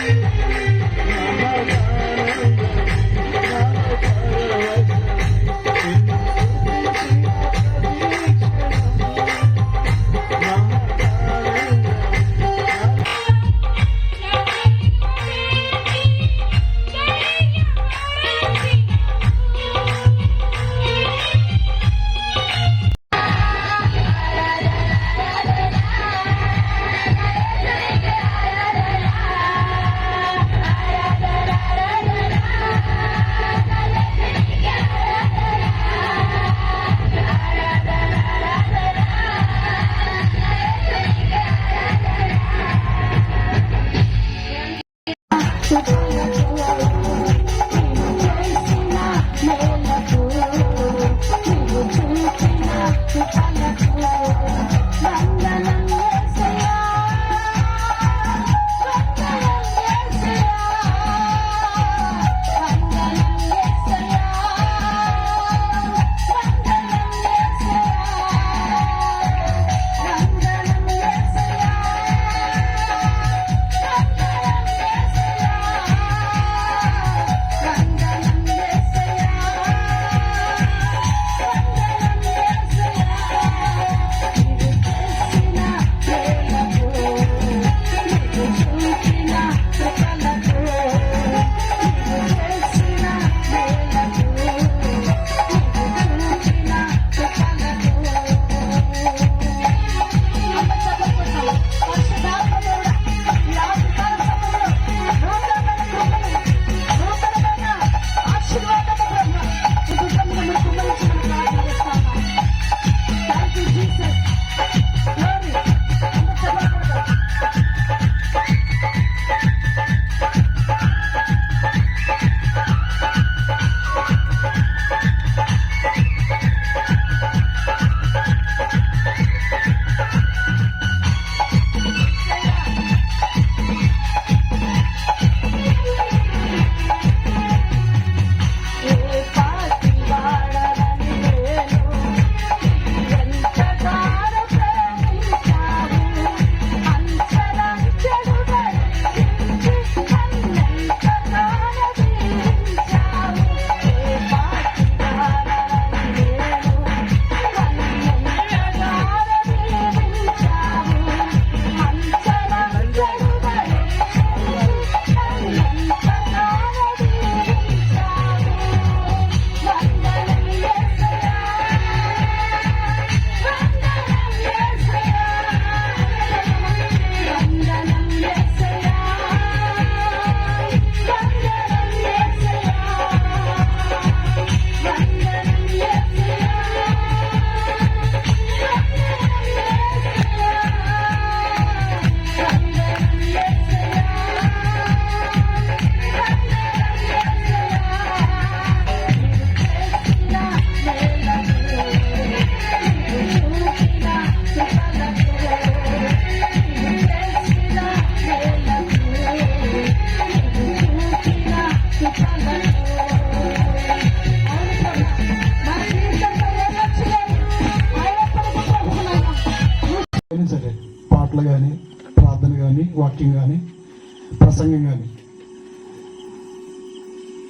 Thank you.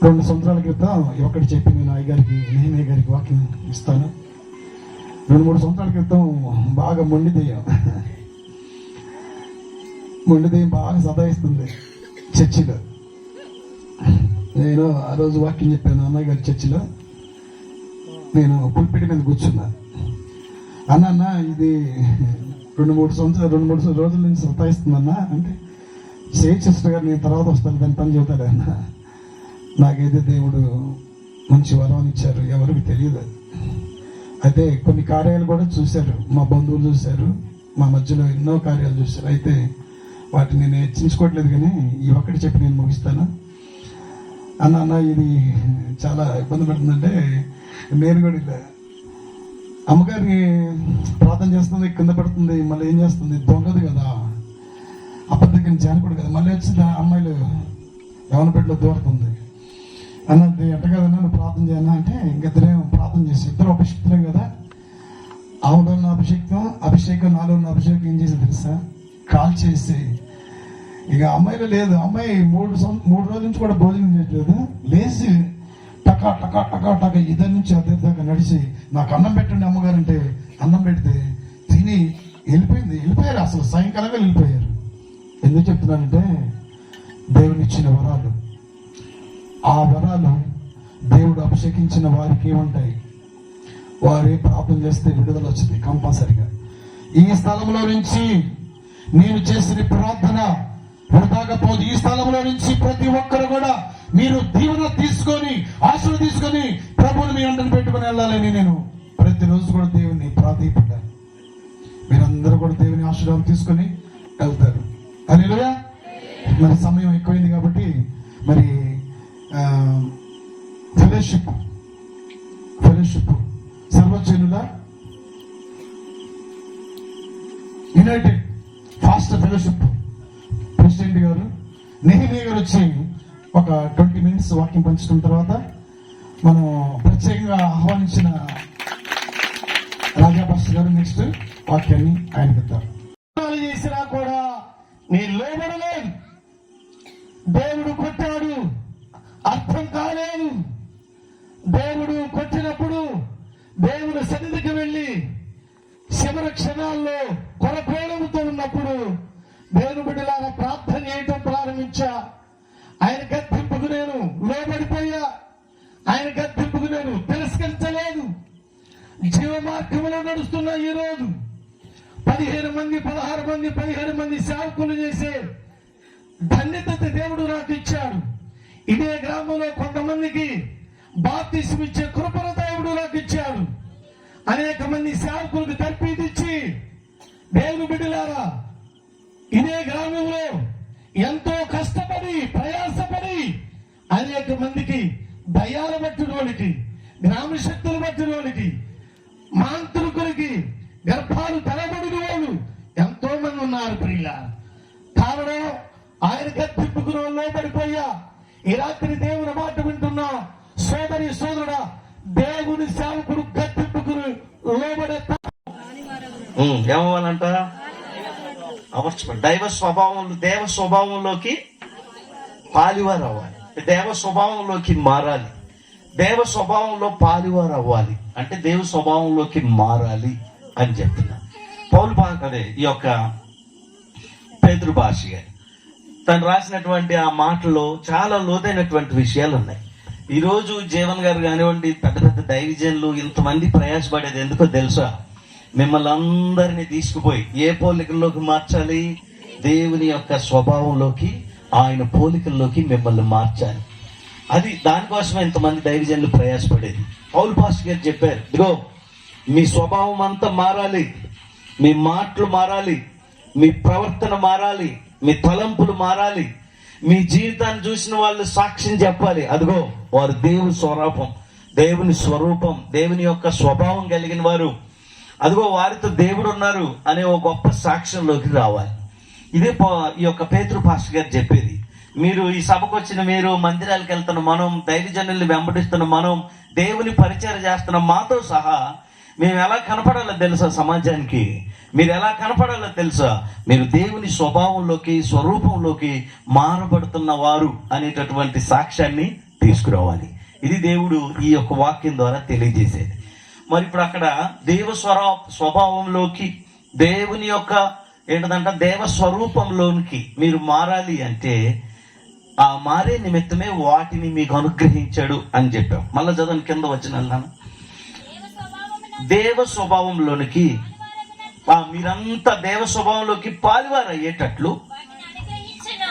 రెండు సంవత్సరాల క్రితం ఒకటి చెప్పి నేను అయ్యగారికి నేనే గారికి వాక్యం ఇస్తాను. రెండు మూడు సంవత్సరాల క్రితం బాగా మొండి దెయ్యం మొండి దెయ్యం బాగా సదాయిస్తుంది చర్చిలో. నేను ఆ రోజు వాక్యం చెప్పాను అన్నయ్య గారి చర్చిలో. నేను పుల్పిటి మీద కూర్చున్నా. అన్న అన్న ఇది రెండు మూడు సంవత్సరాలు రెండు మూడు రోజుల నుంచి సతాయిస్తుందన్న. అంటే సే సిస్టర్ గారు నేను తర్వాత వస్తాను దాని పని చెబుతాడు అన్న? నాకైతే దేవుడు మంచి వరం ఇచ్చారు. ఎవరికి తెలియదు అయితే కొన్ని కార్యాలు కూడా చూశారు. మా బంధువులు చూశారు. మా మధ్యలో ఎన్నో కార్యాలు చూశారు. అయితే వాటిని నేను హెచ్చించుకోవట్లేదు కానీ ఈ ఒక్కటి చెప్పి నేను ముగిస్తాను. అన్న అన్న ఇది చాలా ఇబ్బంది పడుతుందంటే నేను కూడా ఇలా అమ్మగారిని ప్రార్థన చేస్తుంది కింద పడుతుంది మళ్ళీ ఏం చేస్తుంది? దొంగదు కదా. అబద్ధం జానకుడు కదా. మళ్ళీ వచ్చింది అమ్మాయిలు యవన బిడ్డలో దూరుతుంది. అన్నది ఎట్ట కదన్నా నువ్వు ప్రార్థన చేయనా అంటే ఇంకిద్దరేం ప్రార్థన చేసి ఇద్దరు అభిషిక్తులే కదా. ఆవిడ ఉన్న అభిషేకం అభిషేకం నాలో ఉన్న అభిషేకం ఏం చేసి తెలుసా? కాల్ చేసి ఇక అమ్మాయిలో లేదు అమ్మాయి మూడు సం- మూడు రోజుల నుంచి కూడా భోజనం చేయట్లేదు. లేచి టకా టకా టకా టకా ఇద్దరి నుంచి అద్దరి దాకా నడిచి నాకు అన్నం పెట్టండి అమ్మగారు అంటే అన్నం పెడితే తిని వెళ్ళిపోయింది. వెళ్ళిపోయారు అసలు సాయంకాలంగా వెళ్ళిపోయారు. ఎందుకు చెప్తున్నానంటే దేవుని ఇచ్చిన వరాలు. ఆ వరాలు దేవుడు అభిషేకించిన వారికి ఏముంటాయి? వారే ప్రార్థన చేస్తే విడుదల వచ్చింది కంపల్సరిగా. ఈ స్థలంలో నుంచి నేను చేసిన ప్రార్థన వృధాగా పోదు ఈ స్థలంలో నుంచి ప్రతి ఒక్కరు కూడా మీరు దీవెన తీసుకొని ఆశలు తీసుకొని ప్రభుని మీ అండను పెట్టుకొని వెళ్ళాలని నేను ప్రతిరోజు కూడా దేవుని ప్రార్థిపడ్డాను మీరందరూ కూడా దేవుని ఆశీర్వాదం తీసుకొని వెళ్తారు. అని మరి సమయం ఎక్కువైంది కాబట్టి మరి వాక్యం పంచుకున్న తర్వాత మనం ప్రత్యేకంగా ఆహ్వానించిన రాజా పాస్టర్ గారు నెక్స్ట్ వాక్యాన్ని ఆయన పెడతారు. చేసినా కూడా నేను లోబడలేదు దేవుడు కొట్టాడు అర్థం కాలేదు. దేవుడు కొట్టినప్పుడు దేవుడు సన్నిధికి వెళ్ళి శివర క్షణాల్లో కొరకోళముతో ఉన్నప్పుడు దేవుని బిడ్డలాగా ప్రార్థన చేయటం ప్రారంభించా. ఆయన గద్దెంపుకు ఆయన గద్దెంపుకు తిరస్కరించలేదు. జీవ మార్గంలో నడుస్తున్న ఈ రోజు పదిహేను మంది పదహారు మంది పదిహేను మంది సేవకులు చేసే ధన్యత దేవుడు నాకు ఇచ్చాడు. ఇదే గ్రామంలో కొంతమందికి బాప్తిసం ఇచ్చే కృపణ దేవుడు నాకు ఇచ్చాడు. అనేక మంది సేవకులకు తర్పీదిచ్చి దేవుని బిడ్డలారా ఇదే గ్రామంలో ఎంతో కష్టపడి ప్రయాసపడి అనేక మందికి దయాల పట్టినోడికి గ్రామ శక్తులు పట్టినోడికి మాంత్రికులకి గర్భాలు తలబడిన వాళ్ళు ఎంతో మంది ఉన్నారు ప్రియుల కారణం ఆయన గద్దెప్పుకుని లోబడిపోయా. ఈ రాత్రి దేవుని మాట వింటున్నా. సోదరి సోదరుడా దేవుని సేవకుడు కత్తిప్పుకుని లోబడే ఉమ్, ఏమవ్వాలంట? అమర్చబడి దైవ స్వభావం దేవ స్వభావంలోకి పాలివారు అవ్వాలి దేవ స్వభావంలోకి మారాలి. దేవ స్వభావంలో పాలివారు అవ్వాలి అంటే దేవ స్వభావంలోకి మారాలి అని చెప్తున్నా. పౌలు అదే ఈ యొక్క పేతృభాష గారు. తను రాసినటువంటి ఆ మాటలో చాలా లోతైనటువంటి విషయాలు ఉన్నాయి. ఈ రోజు జీవన్ గారు కానివ్వండి పెద్ద పెద్ద దైవజనులు ఇంతమంది ప్రయాసపడేది ఎందుకో తెలుసా? మిమ్మల్ని అందరినీ తీసుకుపోయి ఏ పోలికల్లోకి మార్చాలి? దేవుని యొక్క స్వభావంలోకి ఆయన పోలికల్లోకి మిమ్మల్ని మార్చాలి అది దానికోసమే ఇంతమంది దైవజనులు ప్రయాసపడేది. పౌల్ పాస్ గారు చెప్పారు ఇదిగో మీ స్వభావం అంతా మారాలి. మీ మాటలు మారాలి. మీ ప్రవర్తన మారాలి. మీ తలంపులు మారాలి. మీ జీవితాన్ని చూసిన వాళ్ళు సాక్ష్యం చెప్పాలి. అదిగో వారు దేవుని స్వరూపం దేవుని స్వరూపం దేవుని యొక్క స్వభావం కలిగిన వారు. అదిగో వారితో దేవుడు ఉన్నారు అనే ఒక గొప్ప సాక్ష్యంలోకి రావాలి. ఇదే ఈ యొక్క పేతృ పాస్టర్ గారు చెప్పేది. మీరు ఈ సభకు వచ్చిన మీరు మందిరాలకు వెళ్తున్న మనం ధైర్యజనుల్ని వెంబడిస్తున్న మనం దేవుని పరిచయం చేస్తున్న మాతో సహా మేము ఎలా కనపడాలో తెలుసా సమాజానికి? మీరు ఎలా కనపడాలో తెలుసా? మీరు దేవుని స్వభావంలోకి స్వరూపంలోకి మారబడుతున్న వారు అనేటటువంటి సాక్ష్యాన్ని తీసుకురావాలి. ఇది దేవుడు ఈ యొక్క వాక్యం ద్వారా తెలియజేసేది. మరి ఇప్పుడు అక్కడ దేవ స్వర స్వభావంలోకి దేవుని యొక్క ఏంటంటే దేవ స్వరూపంలోనికి మీరు మారాలి అంటే ఆ మారే నిమిత్తమే వాటిని మీకు అనుగ్రహించాడు అని చెప్పాం. మళ్ళా చదవని కింద వచ్చిన వెళ్ళాను దేవ స్వభావంలోనికి ఆ మీరంతా దేవ స్వభావంలోకి పాలువారు అయ్యేటట్లు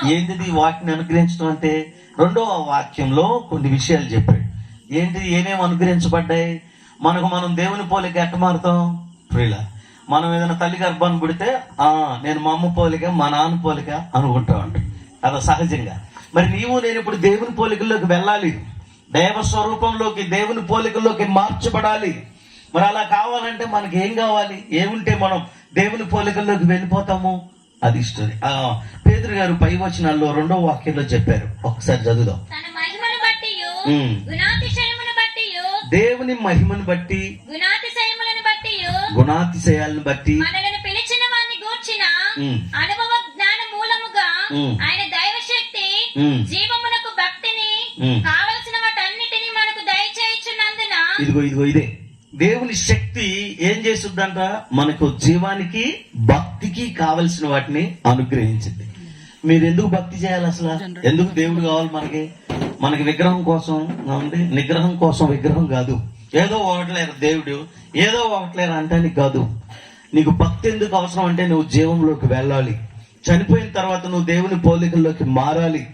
ఏంటిది వాటిని అనుగ్రహించడం అంటే? రెండవ వాక్యంలో కొన్ని విషయాలు చెప్పాడు. ఏంటిది? ఏమేమి అనుగ్రహించబడ్డాయి? మనకు మనం దేవుని పోలికి ఎట్ట మారుతాం? ప్రిలా మనం ఏదైనా తల్లి గర్భాన్ని పుడితే ఆ నేను మా అమ్మ పోలిక మా నాన్న పోలిక అనుకుంటా ఉంటాం అది సహజంగా. మరి నీవు నేను ఇప్పుడు దేవుని పోలికల్లోకి వెళ్ళాలి. దేవ స్వరూపంలోకి దేవుని పోలికల్లోకి మార్చబడాలి. మరి అలా కావాలంటే మనకి ఏం కావాలి? ఏముంటే మనం దేవుని పోలికల్లోకి వెళ్ళిపోతాము? అది ఇష్టం ఆ, పేదరు గారు పై వచనాల్లో రెండో వాక్యంలో చెప్పారు. ఒకసారి చదువుదాం. దేవుని మహిమను బట్టి గుణాతిశయాలను బట్టి మనలను పిలిచిన వారిని గూర్చిన. అనుభవ జ్ఞాన మూలముగా. ఆయన దైవ శక్తి. జీవమునకు భక్తిని. కావలసిన వాటన్నిటిని మనకు దయచేయుచున్నందున ఇదిగో ఇదిగో ఇదే దేవుని శక్తి ఏం చేస్తుందంట మనకు జీవానికి భక్తికి కావలసిన వాటిని అనుగ్రహించింది మీరు ఎందుకు భక్తి చేయాలి అసలు ఎందుకు దేవుడు కావాలి మనకి మనకి విగ్రహం కోసం ఉంది నిగ్రహం కోసం విగ్రహం కాదు ఏదో ఒకట్లేరు దేవుడు ఏదో ఒకట్లేరు అంటానికి కాదు. నీకు భక్తి ఎందుకు అవసరం అంటే నువ్వు జీవంలోకి వెళ్ళాలి. చనిపోయిన తర్వాత నువ్వు దేవుని పోలికల్లోకి మారాలి.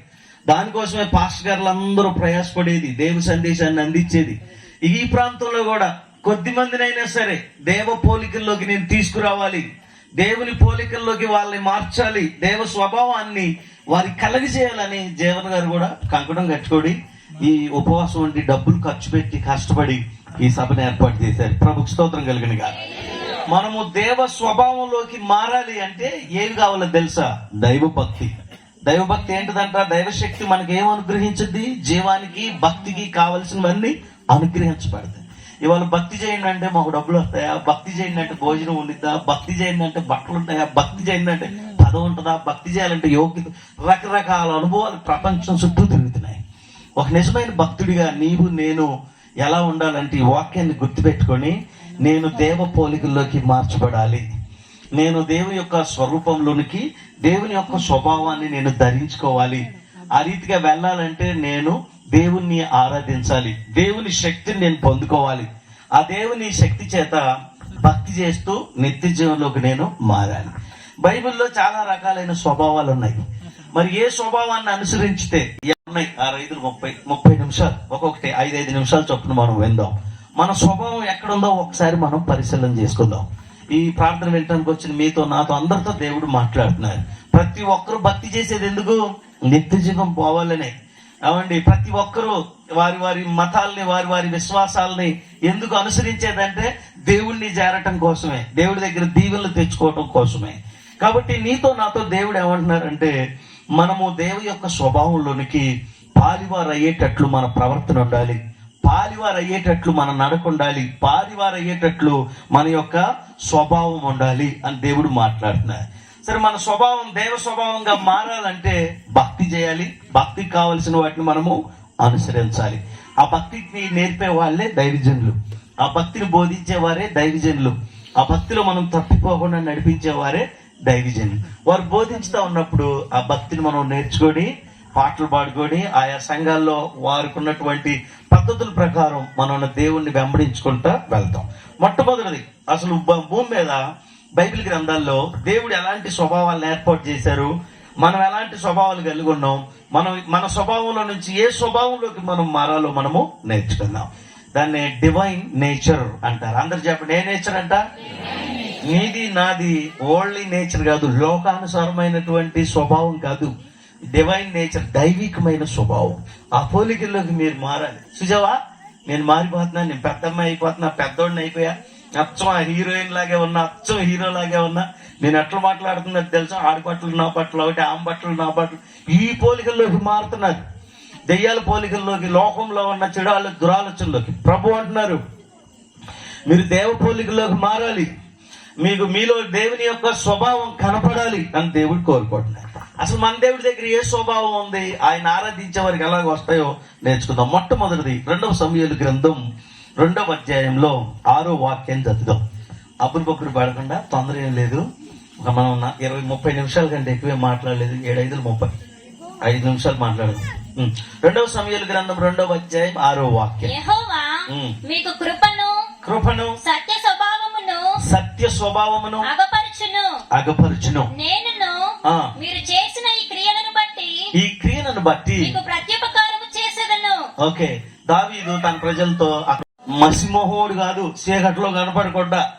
దానికోసమే పాస్టర్ గారులు అందరూ ప్రయాసపడేది దేవు సందేశాన్ని అందించేది. ఈ ప్రాంతంలో కూడా కొద్ది మందినైనా సరే దేవ పోలికల్లోకి నేను తీసుకురావాలి. దేవుని పోలికల్లోకి వాళ్ళని మార్చాలి. దేవ స్వభావాన్ని వారి కలగజేయాలని జీవన్ గారు కూడా కంకణం కట్టుకొని ఈ ఉపవాసం వంటి డబ్బులు ఖర్చు పెట్టి కష్టపడి ఈ సభను ఏర్పాటు చేశారు. ప్రభుకు స్తోత్రం కలిగిన మనము దేవ స్వభావంలోకి మారాలి అంటే ఏమి కావాలో తెలుసా? దైవభక్తి. దైవభక్తి ఏంటిదంట దైవశక్తి మనకి ఏం అనుగ్రహించింది జీవానికి భక్తికి కావలసినవన్నీ అనుగ్రహించబడతాయి. ఇవాళ భక్తి చేయండి అంటే మాకు డబ్బులు వస్తాయా? భక్తి చేయండి అంటే భోజనం ఉండిద్దా? భక్తి చేయండి అంటే బట్టలు ఉంటాయా? భక్తి చేయండి అంటే పదం ఉంటుందా? భక్తి చేయాలంటే యోగ్యత రకరకాల అనుభవాలు ప్రపంచం చుట్టూ తిరుగుతున్నాయి. ఒక నిజమైన భక్తుడిగా నీవు నేను ఎలా ఉండాలంటే ఈ వాక్యాన్ని గుర్తుపెట్టుకొని నేను దేవ పోలికల్లోకి మార్చబడాలి. నేను దేవుని యొక్క స్వరూపంలోనికి దేవుని యొక్క స్వభావాన్ని నేను ధరించుకోవాలి. ఆ రీతిగా వెళ్ళాలంటే నేను దేవుణ్ణి ఆరాధించాలి. దేవుని శక్తిని నేను పొందుకోవాలి. ఆ దేవుని శక్తి చేత భక్తి చేస్తూ నిత్య జీవంలోకి నేను మారాలి. బైబిల్లో చాలా రకాలైన స్వభావాలు ఉన్నాయి మరి ఏ స్వభావాన్ని అనుసరించితే ఉన్నాయి ఆ రైతులు ముప్పై ముప్పై నిమిషాలు ఒక్కొక్కటి ఐదు ఐదు నిమిషాలు చొప్పున మనం విందాం. మన స్వభావం ఎక్కడుందో ఒకసారి మనం పరిశీలన చేసుకుందాం. ఈ ప్రార్థన వినటానికి వచ్చిన మీతో నాతో అందరితో దేవుడు మాట్లాడుతున్నారు. ప్రతి ఒక్కరు భక్తి చేసేది ఎందుకు? నిత్య జీవం పోవాలనే. అవండి ప్రతి ఒక్కరూ వారి వారి మతాల్ని వారి వారి విశ్వాసాలని ఎందుకు అనుసరించేదంటే దేవుణ్ణి చేరటం కోసమే. దేవుడి దగ్గర దీవెనలు తెచ్చుకోవటం కోసమే. కాబట్టి నీతో నాతో దేవుడు ఏమంటున్నారంటే మనము దేవుని యొక్క స్వభావంలోనికి పాలివారు అయ్యేటట్లు మన ప్రవర్తన ఉండాలి. పాలివారు అయ్యేటట్లు మన నడక ఉండాలి. పాలివారు అయ్యేటట్లు మన యొక్క స్వభావం ఉండాలి అని దేవుడు మాట్లాడుతున్నారు. సరే మన స్వభావం దేవ స్వభావంగా మారాలంటే భక్తి చేయాలి. భక్తికి కావలసిన వాటిని మనము అనుసరించాలి. ఆ భక్తిని నేర్పే వాళ్ళే దైవజనులు. ఆ భక్తిని బోధించేవారే దైవజనులు. ఆ భక్తిలో మనం తప్పిపోకుండా నడిపించేవారే వారే వారు బోధించుతా ఉన్నప్పుడు ఆ భక్తిని మనం నేర్చుకొని పాటలు పాడుకొని ఆయా సంఘాల్లో వారికి ఉన్నటువంటి పద్ధతుల ప్రకారం మనం దేవుణ్ణి వెంబడించుకుంటా వెళ్తాం. మొట్టమొదటిది అసలు భూమి మీద బైబిల్ గ్రంథాల్లో దేవుడు ఎలాంటి స్వభావాలను ఏర్పాటు చేశారు మనం ఎలాంటి స్వభావాలు కలిగి ఉన్నాం మనం మన స్వభావంలో నుంచి ఏ స్వభావంలోకి మనం మారాలో మనము నేర్చుకుందాం. దాన్ని డివైన్ నేచర్ అంటారు. అందరు చెప్పండి ఏ నేచర్ అంట? నీది నాది ఓన్లీ నేచర్ కాదు లోకానుసారమైనటువంటి స్వభావం కాదు. డివైన్ నేచర్ దైవికమైన స్వభావం. ఆ పోలికల్లోకి మీరు మారాలి. సుజావా నేను మారిపోతున్నా నేను పెద్దమ్మాయి అయిపోతున్నా పెద్దోడిని అయిపోయా. అచ్చం ఆ హీరోయిన్ లాగే ఉన్నా అచ్చం హీరో లాగే ఉన్నా. నేను ఎట్లా మాట్లాడుతున్నట్టు తెలుసా? ఆడి బట్టలు నా బట్టలు ఒకటి ఆమె బట్టలు నా బట్టలు. ఈ పోలికల్లోకి మారుతున్నారు. దెయ్యాల పోలికల్లోకి లోకంలో ఉన్న చెడాల దురాలోచనలోకి ప్రభు అంటున్నారు మీరు దేవ పోలికల్లోకి మారాలి. మీకు మీలో దేవుని యొక్క స్వభావం కనపడాలి. అని దేవుడు కోరుకుంటున్నారు అసలు మన దేవుడి దగ్గర ఏ స్వభావం ఉంది? ఆయన ఆరాధించే వారికి ఎలాగ వస్తాయో నేర్చుకుందాం. మొట్టమొదటిది రెండవ సమయాలు గ్రంథం రెండవ అధ్యాయంలో ఆరో వాక్యం చదువుదాం. అప్పుడు బొక్కుడు పడకుండా తొందర ఏం లేదు. ఒక మనం ఇరవై ముప్పై నిమిషాల కంటే ఎక్కువే మాట్లాడలేదు. ఏడైదు ముప్పై. ఐదు నిమిషాలు మాట్లాడదు. రెండవ సమయాలు గ్రంథం రెండవ అధ్యాయం ఆరో వాక్యం. మీకు కృపను కృపను సత్య సత్య స్వభావమును అగపరచును. అగపరచును. నేనును ఆ. మీరు చేసిన ఈ క్రియలను బట్టి ఈ క్రియలను బట్టి మీకు ప్రత్యుపకారము చేసేదను. ఓకే. దావీదు తన ప్రజలతో మసిమోహోడు కాదు చీకట్లో కనపడకుండా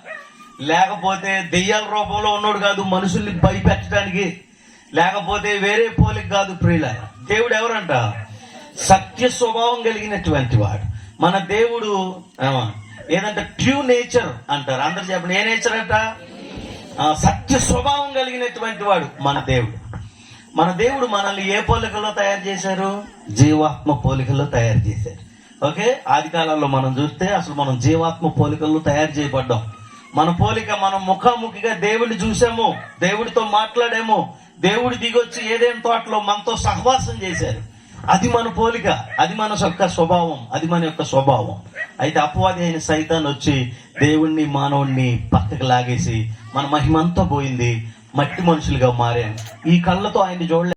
లేకపోతే దెయ్యాల రూపంలో ఉన్నోడు కాదు మనుషుల్ని భయపెట్టడానికి లేకపోతే వేరే పోలిక కాదు ప్రియుల దేవుడు ఎవరంట? సత్య స్వభావం కలిగినటువంటి వాడు. మన దేవుడు ఏమా, ఏదంటే ట్రూ నేచర్ అంటారు. అందరు చెప్పండి ఏ నేచర్ అంట? ఆ, సత్య స్వభావం కలిగినటువంటి వాడు మన దేవుడు. మన దేవుడు మనల్ని ఏ పోలికల్లో తయారు చేశారు? జీవాత్మ పోలికల్లో తయారు చేశారు. ఓకే? ఆది కాలంలో మనం చూస్తే అసలు మనం జీవాత్మ పోలికల్లో తయారు చేయబడ్డాం. మన పోలిక మనం ముఖాముఖిగా దేవుడిని చూసాము దేవుడితో మాట్లాడాము. దేవుడు దిగొచ్చి ఏదేం తోటలో మనతో సహవాసం చేశారు. అది మన పోలిక అది మన యొక్క స్వభావం అది మన యొక్క స్వభావం. అయితే అపవాది అయిన సైతాన్ని వచ్చి దేవుణ్ణి మానవుణ్ణి పక్కకు లాగేసి మన మహిమంతా పోయింది మట్టి మనుషులుగా మారాం ఈ కళ్ళతో ఆయన చూడలే